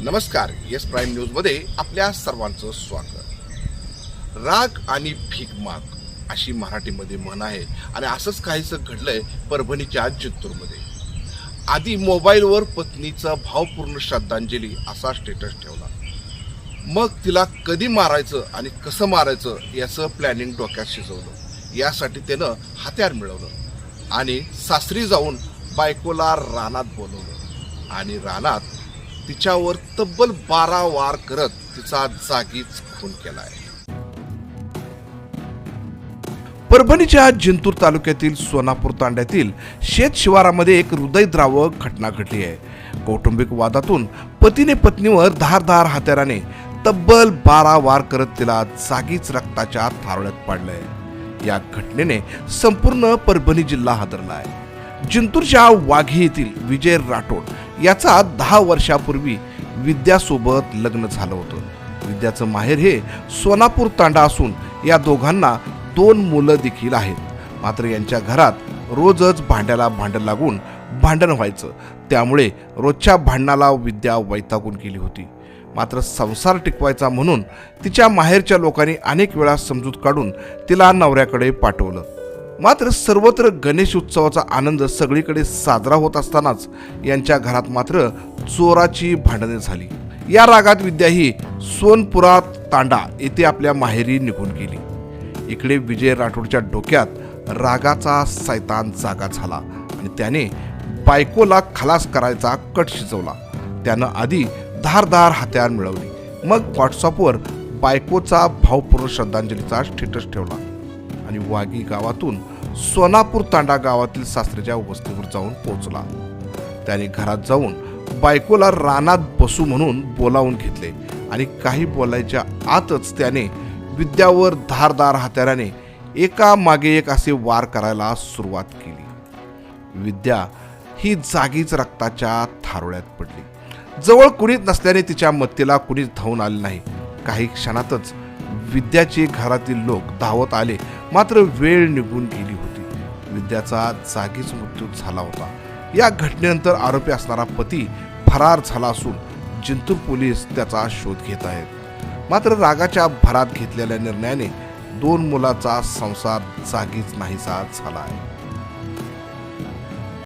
नमस्कार yes prime न्यूजमध्ये आपल्या सर्वांचं स्वागत. राग आणि भीक माग अशी मराठीमध्ये म्हण आहे आणि असंच काहीसं घडलंय परभणीच्या जिंतूरमध्ये. आधी मोबाईलवर पत्नीचा भावपूर्ण श्रद्धांजली असा स्टेटस ठेवला. मग तिला कधी मारायचं आणि कसं मारायचं याचं प्लॅनिंग डोक्यात शिजवलं. यासाठी त्यानं हत्यार मिळवलं आणि सासरी जाऊन बायकोला रानात बोलवलं. आणि रानात तिच्यावर तब्बल बारा वार करत तिचा जागीच खून केला आहे परभणीच्या जिंतूर तालुक्यातील सोनापूर तांड्यातील शेत शिवारामध्ये एक हृदयद्रावक घटना घडली आहे. कौटुंबिक वादातून पतीने पत्नीवर धारधार हत्याराने तब्बल बारा वार करत तिला जागीच रक्ताच्या थारोळ्यात पाडलंय. या घटनेने संपूर्ण परभणी जिल्हा हादरला आहे जिंतूरच्या वाघी येथील विजय राठोड याचा दहा वर्षापूर्वी विद्यासोबत लग्न झालं होतं. विद्याचं माहेर हे सोनापूर तांडा असून या दोघांना दोन मुलं देखील आहेत. मात्र यांच्या घरात रोजच भांड्याला भांडण लागून भांडण व्हायचं. त्यामुळे रोजच्या भांडणाला विद्या वैतागून गेली होती. मात्र संसार टिकवायचा म्हणून तिच्या माहेरच्या लोकांनी अनेक वेळा समजूत काढून तिला नवऱ्याकडे पाठवलं. मात्र सर्वत्र गणेश उत्सवाचा आनंद सगळीकडे साजरा होत असतानाच यांच्या घरात मात्र चोराची भांडणे झाली. या रागात विद्या ही सोनपुरा तांडा येथे आपल्या माहेरी निघून गेली. इकडे विजय राठोडच्या डोक्यात रागाचा सैतान जागा झाला आणि त्याने बायकोला खलास करायचा कट शिजवला. त्यानं आधी धारधार हत्यार मिळवली. मग व्हॉट्सअपवर बायकोचा भावपूर्ण श्रद्धांजलीचा स्टेटस ठेवला. आणि वागी गावातून सोनापूर तांडा गावातील सासऱ्याच्या वस्तीवर जाऊन पोहोचला. त्याने घरात जाऊन बायकोला रानात बसू म्हणून बोलावून घेतले आणि काही बोलायच्या आतच त्याने विद्यावर धारदार हत्याराने एका मागे एक असे वार करायला सुरुवात केली. विद्या ही जागीच रक्ताच्या थारोळ्यात पडली. जवळ कुणीच नसल्याने तिच्या मत्तीला कुणीच धावून आले नाही. काही क्षणातच विद्याचे घरातील लोक धावत आले मात्र वेळ निघून गेली होती. विद्याचा जागीच मृत्यू झाला होता. या घटनेनंतर आरोपी असणारा पती फरार झाला असून जिंतूर पोलीस त्याचा शोध घेत आहेत. मात्र रागाच्या भरात घेतलेल्या निर्णयाने दोन मुलाचा संसार जागीच नाहीसा झाला आहे.